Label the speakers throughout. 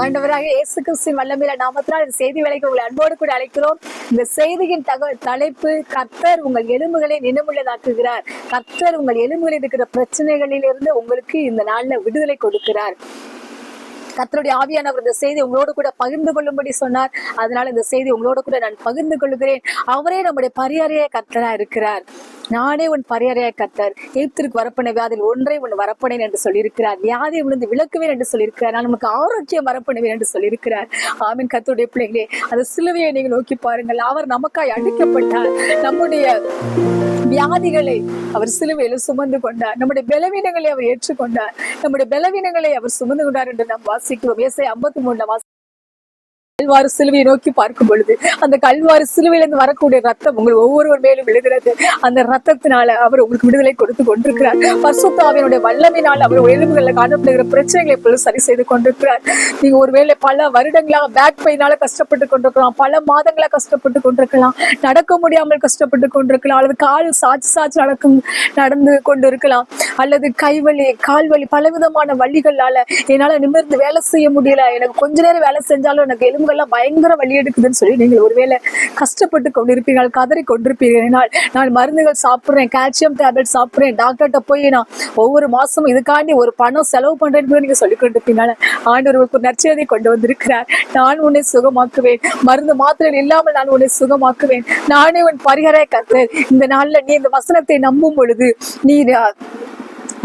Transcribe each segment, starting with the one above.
Speaker 1: ஆண்டவராக இயேசு கிறிஸ்து வல்லமையில நாமத்தினால் இந்த செய்தி வேலைக்கு உங்களை அன்போடு கூட அழைக்கிறோம். இந்த செய்தியின் தக தலைப்பு கர்த்தர் உங்கள் எலும்புகளை நினைவுள்ளதாக்குகிறார் கர்த்தர் உங்கள் எலும்புகளில் இருக்கிற பிரச்சனைகளிலிருந்து உங்களுக்கு இந்த நாள்ல விடுதலை கொடுக்கிறார். கத்தருடைய ஆவியானவர் இந்த செய்தி உங்களோடு கூட பகிர்ந்து கொள்ளும்படி சொன்னார். அதனால இந்த செய்தி உங்களோட கூட நான் பகிர்ந்து கொள்கிறேன். அவரே நம்முடைய பரியாரைய கத்தரா இருக்கிறார். நானே உன் பரியாரைய கத்தர் எய்த்திற்கு வரப்பன வியாதியில் ஒன்றை உன் வரப்பனேன் என்று சொல்லியிருக்கிறார். வியாதியை விழுந்து விளக்குவேன் என்று சொல்லியிருக்கிறார். நான் நமக்கு ஆரோக்கியம் வரப்பணுவேன் என்று சொல்லியிருக்கிறார். ஆமீன். கத்தருடைய பிள்ளைகளே அந்த சிலுவையை நீங்கள் நோக்கி பாருங்கள். அவர் நமக்காய் அழிக்கப்பட்டார் நம்முடைய வியாதிகளை அவர் சிலுவையில் சுமந்து கொண்டார். நம்முடைய பலவீனங்களை அவர் ஏற்றுக்கொண்டார். நம்முடைய பலவீனங்களை அவர் சுமந்து கொண்டார் என்று நாம் வாசிக்கிறோம். ஏசை ஐம்பத்தி மூணுல கல்வாறு சிலுவையை நோக்கி பார்க்கும் பொழுது அந்த கல்வாறு சிலுவையிலிருந்து வரக்கூடிய ரத்தம் உங்கள் ஒவ்வொருவர் மேலும் விழுகிறது. அந்த ரத்தத்தினால அவர் உங்களுக்கு விடுதலை கொடுத்து கொண்டிருக்கிறார். பரிசுத்தாவினுடைய வல்லமையினால் அவர் எலும்புகளில் காணப்படுகிற பிரச்சனைகளை இப்பொழுது சரி செய்து கொண்டிருக்கிறார். நீங்க ஒருவேளை பல வருடங்களாக பேக் பெயினால கஷ்டப்பட்டு கொண்டிருக்கலாம். பல மாதங்களாக கஷ்டப்பட்டு கொண்டிருக்கலாம். நடக்க முடியாமல் கஷ்டப்பட்டு கொண்டிருக்கலாம். அல்லது கால் சாச்சு சாச்சு நடக்கும் நடந்து கொண்டிருக்கலாம். அல்லது கைவலி கால்வலி பலவிதமான வழிகளால என்னால நிமிர்ந்து வேலை செய்ய முடியல. எனக்கு கொஞ்ச நேரம் வேலை செஞ்சாலும் எனக்கு எலும்பு எலும்புகள்லாம் பயங்கர வலி எடுக்குதுன்னு சொல்லி நீங்கள் ஒருவேளை கஷ்டப்பட்டு கொண்டிருப்பீர்கள் கதறி கொண்டிருப்பீர்கள். நான் மருந்துகள் சாப்பிட்றேன் கால்சியம் டேப்லெட் சாப்பிட்றேன் டாக்டர்கிட்ட போய் நான் ஒவ்வொரு மாசமும் இதுக்காண்டி ஒரு பணம் செலவு பண்றேன்னு கூட நீங்க சொல்லிக் கொண்டிருப்பீங்க ஆண்டவர்களுக்கு ஒரு நற்செய்தியை கொண்டு வந்திருக்கிறார். நான் உன்னை சுகமாக்குவேன். மருந்து மாத்திரை இல்லாமல் நான் உன்னை சுகமாக்குவேன். நானே உன் பரிகார கத்தர் இந்த நாள்ல நீ இந்த வசனத்தை நம்பும் பொழுது நீ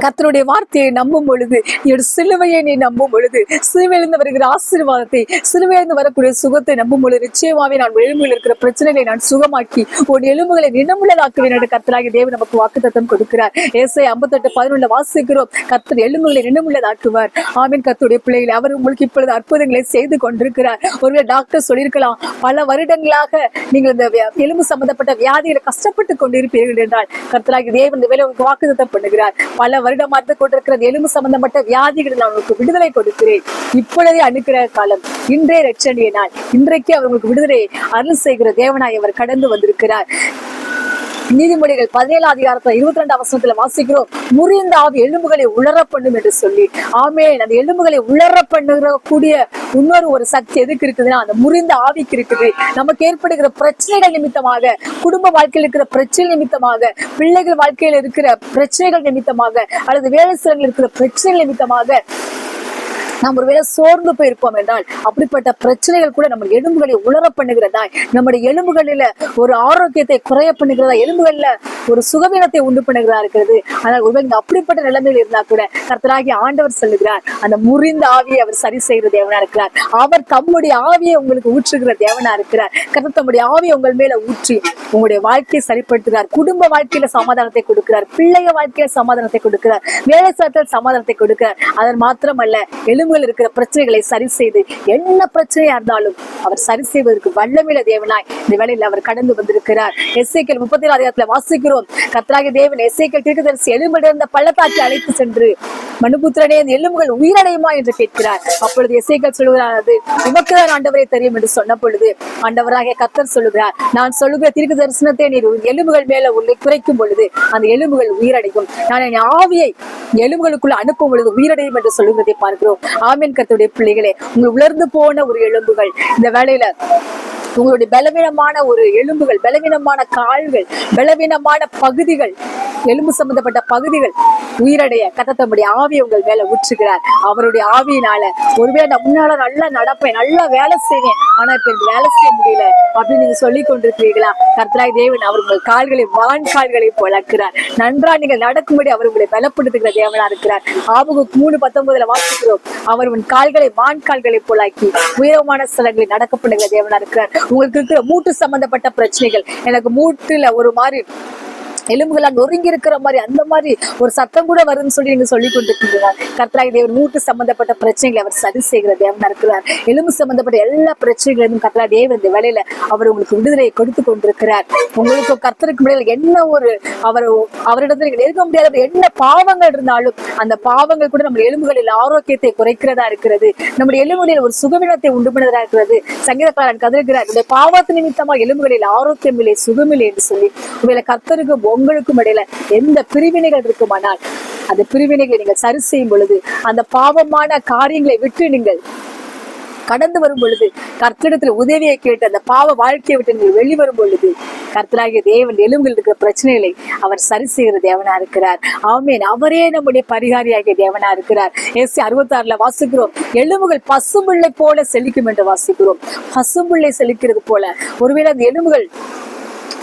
Speaker 1: கத்தனுடைய வார்த்தையை நம்பும் பொழுது என்னுடைய சிலுவையை நீ நம்பும் பொழுது சிலுவையிலிருந்து வருகிற ஆசீர்வாதத்தை சிலுவையிலிருந்து வரக்கூடிய சுகத்தை நம்பும் பொழுது நிச்சயமாவே நான் எலும்புகள் இருக்கிற பிரச்சனைகளை நான் சுகமாக்கி உன் எலும்புகளை நினமுள்ளதாக்குவேன் என்று கத்தராகி தேவன் நமக்கு வாக்குத்தத்தம் கொடுக்கிறார். ஏசை ஐம்பத்தெட்டு பதினொன்று வாசிக்கிறோம் கத்தர் எலும்புகளை நினமுள்ளதாக்குவார் ஆமீன் கத்துடைய பிள்ளைகளை அவர் உங்களுக்கு இப்பொழுது அற்புதங்களை செய்து கொண்டிருக்கிறார். ஒருவேளை டாக்டர் சொல்லியிருக்கலாம் பல வருடங்களாக நீங்கள் இந்த எலும்பு சம்பந்தப்பட்ட வியாதியில கஷ்டப்பட்டு கொண்டிருப்பீர்கள் என்றால் கத்தராகி தேவன் இந்த வேலை உங்களுக்கு வாக்குத்தத்தம் பண்ணுகிறார். பல வருடம் மருந்து கொண்டிருக்கிற எலும்பு சம்பந்தப்பட்ட வியாதிகளில் அவர்களுக்கு விடுதலை கொடுக்கிறேன். இப்பொழுதே அனுக்கிற காலம். இன்றே ரட்சணிய நாள் இன்றைக்கு அவர்களுக்கு விடுதலை அருள் செய்கிற தேவனாய் அவர் கடந்து வந்திருக்கிறார். நீதிமொழிகள் பதினேழு அதிகாரத்துல இருபத்தி ரெண்டு அவசரத்துல வாசிக்கிறோம். முறிந்த ஆவி எலும்புகளை உலர பண்ணும் என்று சொல்லி. ஆமே அந்த எலும்புகளை உலர பண்ணுகிற கூடிய இன்னொரு ஒரு சக்தி எதுக்கு இருக்குதுன்னா அந்த முறிந்த ஆவிக்கு இருக்குது. நமக்கு ஏற்படுகிற பிரச்சனைகள் நிமித்தமாக குடும்ப வாழ்க்கையில் இருக்கிற பிரச்சனை நிமித்தமாக பிள்ளைகள் வாழ்க்கையில் இருக்கிற பிரச்சனைகள் நிமித்தமாக அல்லது வேலை ஸ்தலங்களில் இருக்கிற பிரச்சனை நிமித்தமாக நாம் ஒருவேளை சோர்ந்து போயிருப்போம் என்றால் அப்படிப்பட்ட பிரச்சனைகள் கூட நம்ம எலும்புகளை உலர பண்ணுகிறதாய் நம்முடைய எலும்புகளில ஒரு ஆரோக்கியத்தை குறைய பண்ணுகிறதா எலும்புகள்ல ஒரு சுகவீனத்தை உண்டு பண்ணுகிறதா இருக்கிறது. ஆனால் ஒருவேளை அப்படிப்பட்ட நிலைமையில் இருந்தா கூட கர்த்தராகி ஆண்டவர் சொல்லுகிறார் அந்த முறிந்த ஆவியை அவர் சரி செய்கிற தேவனா இருக்கிறார். அவர் தம்முடைய ஆவியை உங்களுக்கு ஊற்றுகிற தேவனா இருக்கிறார். கர்த்தர் தம்முடைய ஆவியை உங்கள் மேல ஊற்றி உங்களுடைய வாழ்க்கையை சரிப்படுத்துகிறார். குடும்ப வாழ்க்கையில சமாதானத்தை கொடுக்கிறார். பிள்ளைய வாழ்க்கையில சமாதானத்தை கொடுக்கிறார். வேலை ஸ்தலத்தில் சமாதானத்தை கொடுக்கிறார். அதன் மாத்திரமல்ல குடும்பங்கள் இருக்கிற பிரச்சனைகளை சரி செய்து என்ன பிரச்சனையா இருந்தாலும் அவர் சரி செய்வதற்கு வல்லமில தேவனாய் இந்த வேலையில் அவர் கடந்து வந்திருக்கிறார். எஸ்ஐக்கள் முப்பத்தி ஏழு அதிகாரத்துல வாசிக்கிறோம். கத்ராகி தேவன் எஸ்ஐக்கள் தீர்க்கதரிசி எலும்பிலிருந்த பள்ளத்தாக்கி அழைத்து சென்று மனுபுத்திரனே அந்த எலும்புகள் உயிரடையுமா என்று கேட்கிறார். அப்பொழுது எஸ்ஐக்கள் சொல்கிறானது உமக்குதான் ஆண்டவரை தெரியும் என்று சொன்ன பொழுது ஆண்டவராக கத்தர் சொல்லுகிறார் நான் சொல்லுகிற தீர்க்க தரிசனத்தை நீர் எலும்புகள் மேல உள்ளே குறைக்கும் பொழுது அந்த எலும்புகள் உயிரடையும். நான் என் ஆவியை எலும்புகளுக்குள்ள அனுப்பும் பொழுது உயிரடையும் என்று சொல்லுவதை பார்க்கிறோம். ஆமீன் கத்துடைய பிள்ளைகளே. உங்கள் உலர்ந்து போன ஒரு எலும்புகள். இந்த வேலையில உங்களுடைய பலவீனமான ஒரு எலும்புகள் பலவீனமான கால்கள் பலவீனமான பகுதிகள் எலும்பு சம்பந்தப்பட்ட பகுதிகள் உயிரடைய கத்தத்தம்படி ஆவி உங்கள் மேல ஊற்றுகிறார். அவருடைய ஆவியினால ஒருவேளை நான் முன்னால நல்லா நடப்பேன் நல்லா வேலை செய்வேன் ஆனா இப்ப எனக்கு வேலை செய்ய முடியல அப்படின்னு நீங்க சொல்லி கொண்டிருக்கிறீர்களா? கர்த்தராய் தேவன் அவர் உங்கள் கால்களை வான் கால்களை போலாக்குறார் நன்றா நீங்கள் நடக்கும்படி அவர் உங்களை பலப்படுத்துகிற தேவனா இருக்கிறார். ஆபுகு மூணு பத்தொன்பதுல வாசிக்கிறோம். அவர் உன் கால்களை வான் கால்களை போலாக்கி உயரமான ஸ்தலங்களில் நடக்கப்படுகிற தேவனா இருக்கிறார். உங்களுக்கு இருக்கிற மூட்டு சம்பந்தப்பட்ட பிரச்சனைகள் எனக்கு மூட்டுல ஒரு மாதிரி எலும்புகளால் நொறுங்கி இருக்கிற மாதிரி அந்த மாதிரி ஒரு சத்தம் கூட வருதுன்னு சொல்லி நீங்க சொல்லி கொண்டிருக்கீங்க கர்த்தராய் தேவர் மூட்டு சம்பந்தப்பட்ட பிரச்சனைகளை அவர் சரி செய்கிற தேவனா இருக்கிறார் எலும்பு சம்பந்தப்பட்ட எல்லா பிரச்சனைகளிலும் கர்த்தரா தேவர் இந்த வேலையில அவர் உங்களுக்கு விடுதலையை கொடுத்து கொண்டிருக்கிறார். உங்களுக்கு கர்த்தருக்கு முடியல என்ன ஒரு அவர் அவரிடத்துல நீங்க முடியாத என்ன பாவங்கள் இருந்தாலும் அந்த பாவங்கள் கூட நம்ம எலும்புகளில் ஆரோக்கியத்தை குறைக்கிறதா இருக்கிறது. நம்முடைய எலும்புகளில் ஒரு சுகவினத்தை உண்டு பண்ணுறதா இருக்கிறது. சங்கீதக்காரன் கதறுகிறார் இந்த பாவத்து நிமித்தமா எலும்புகளில் ஆரோக்கியம் இல்லை சுகமில்லை என்று சொல்லி. உங்களை கர்த்தருக்கு உங்களுக்கும் இடையில எந்த பிரிவினைகள் இருக்குமானால் அந்த பிரிவினைகளை நீங்கள் சரி செய்யும் பொழுது அந்த பாவமான காரியங்களை விட்டு நீங்கள் கடந்து வரும் பொழுது கர்த்தரிடத்தில் உதவியை கேட்டு அந்த பாவ வாழ்க்கையை விட்டு நீங்கள் வெளிவரும் பொழுது கர்த்தராகிய தேவன் எலும்பில் இருக்கிற பிரச்சனைகளை அவர் சரி செய்கிற தேவனா இருக்கிறார். ஆமேன். அவரே நம்முடைய பரிகாரியாகிய தேவனா இருக்கிறார். ஏசி அறுபத்தாறுல வாசிக்கிறோம். எலும்புகள் பசும்பிள்ளை போல செழிக்கும் என்று வாசிக்கிறோம். பசும்பிள்ளை செழிக்கிறது போல. ஒருவேளை அந்த எலும்புகள்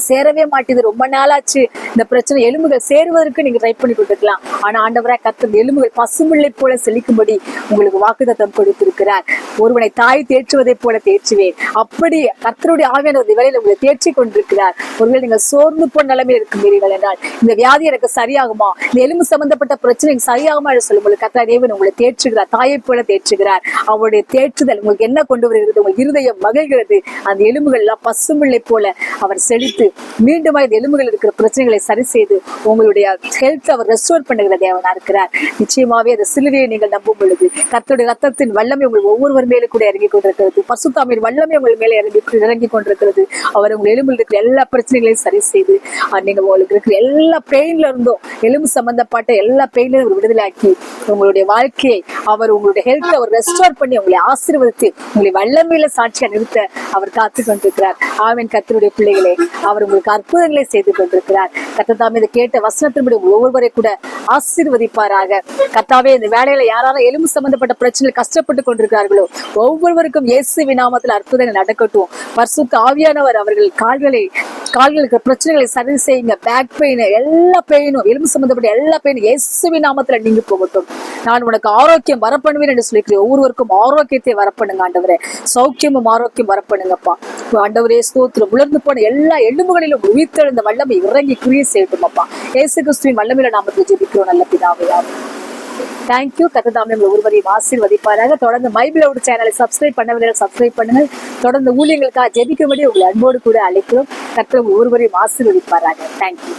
Speaker 1: சேரவே மாட்டேது ரொம்ப நாளாச்சு. இந்த பிரச்சனை எலும்புகள் சேருவதற்கு நீங்க ட்ரை பண்ணி கொடுத்துக்கலாம். ஆனா ஆண்டவராக கத்தர் எலும்புகள் பசுமில்லை போல செழிக்கும்படி உங்களுக்கு வாக்குதத்தம் கொடுத்திருக்கிறார். ஒருவனை தாய் தேற்றுவதை போல தேற்றுவேன். அப்படி கத்தருடைய ஆவியான ஒரு உங்களை தேற்றி கொண்டிருக்கிறார். ஒருவேளை நீங்கள் சோர்ந்து போன நிலைமையில் இருக்கிறீர்கள் என்றால் இந்த வியாதி எனக்கு சரியாகுமா? இந்த எலும்பு சம்பந்தப்பட்ட பிரச்சனை எனக்கு சரியாகுமா என்று சொல்லும்போது கத்தா தேவன் உங்களை தேற்றுகிறார். தாயை போல தேற்றுகிறார். அவருடைய தேற்றுதல் உங்களுக்கு என்ன கொண்டு வருகிறது? உங்கள் இருதயம் மகிழ்கிறது. அந்த எலும்புகள் எல்லாம் பசுமில்லை போல அவர் செழித்து மீண்டும் இந்த எலும்புகள் இருக்கிற பிரச்சனைகளை சரி செய்து உங்களுடைய ஹெல்த் அவர் ரெஸ்டோர் பண்ணுகிற தேவனா இருக்கிறார். நிச்சயமாவே அந்த சிலுவையை நீங்கள் நம்பும் பொழுது கத்தோடைய ரத்தத்தின் வல்லமை உங்கள் ஒவ்வொருவர் மேலே கூட இறங்கி கொண்டிருக்கிறது. பசுத்தாமின் வல்லமை உங்கள் மேலே இறங்கி இறங்கி கொண்டிருக்கிறது. அவர் உங்கள் எலும்பில் இருக்கிற எல்லா பிரச்சனைகளையும் சரி செய்து நீங்கள் உங்களுக்கு இருக்கிற எல்லா பெயின்ல இருந்தும் எலும்பு சம்பந்தப்பட்ட எல்லா பெயின்லையும் அவர் விடுதலாக்கி உங்களுடைய வாழ்க்கையை அவர் உங்களுடைய ஹெல்த் அவர் ரெஸ்டோர் பண்ணி உங்களை ஆசீர்வதித்து உங்களை வல்லமையில சாட்சியா நிறுத்த அவர் காத்து கொண்டிருக்கிறார். ஆவின் கத்தருடைய பிள்ளைகளே அவர் அவர் உங்களுக்கு அற்புதங்களை செய்து கொண்டிருக்கிறார் கத்ததாமே இதை கேட்ட வசனத்தின்படி ஒவ்வொருவரை கூட ஆசீர்வதிப்பாராக. கத்தாவே இந்த வேலையில யாராவது எலும்பு சம்பந்தப்பட்ட பிரச்சனைகள் கஷ்டப்பட்டு கொண்டிருக்கிறார்களோ ஒவ்வொருவருக்கும் இயேசு விநாமத்தில் அற்புதங்கள் நடக்கட்டும். பரிசுத்த ஆவியானவர் அவர்கள் கால்களை கால்களுக்கு பிரச்சனைகளை சரி செய்யுங்க. பேக் பெயின் எல்லா பெயினும் எலும்பு சம்பந்தப்பட்ட எல்லா பெயினும் இயேசுவி நாமத்துல நீங்க போகட்டும். நான் உனக்கு ஆரோக்கியம் வரப்பண்ணுவேன் என்று சொல்லிக்கிறேன் ஒவ்வொருவருக்கும் ஆரோக்கியத்தை வரப்பண்ணுங்க ஆண்டவரே. சௌக்கியமும் ஆரோக்கியம் வரப்பண்ணுங்கப்பா. ஆண்டவரே ஸ்தோத்திரம். உலர்ந்து போன எல்லா எலும்பு எலும்புகளிலும் உயிர்த்தெழுந்த வல்லமை இறங்கி குறிய செய்யட்டும் அப்பா ஏசு கிறிஸ்துவின் வல்லமையில நாம ஜெபிக்கிறோம் நல்ல பிதாவையாகும் தேங்க்யூ கத்ததாமே உங்களை ஒருவரையும் ஆசீர்வதிப்பாராக. தொடர்ந்து மைபிளோட சேனலை சப்ஸ்கிரைப் பண்ணவில்லை சப்ஸ்கிரைப் பண்ணுங்கள். தொடர்ந்து ஊழியங்களுக்காக ஜெபிக்கும்படி உங்களை அன்போடு கூட அழைக்கிறோம். கத்தர் உங்கள் ஒருவரையும் ஆசீர்வதிப்பாராக. தேங்க்யூ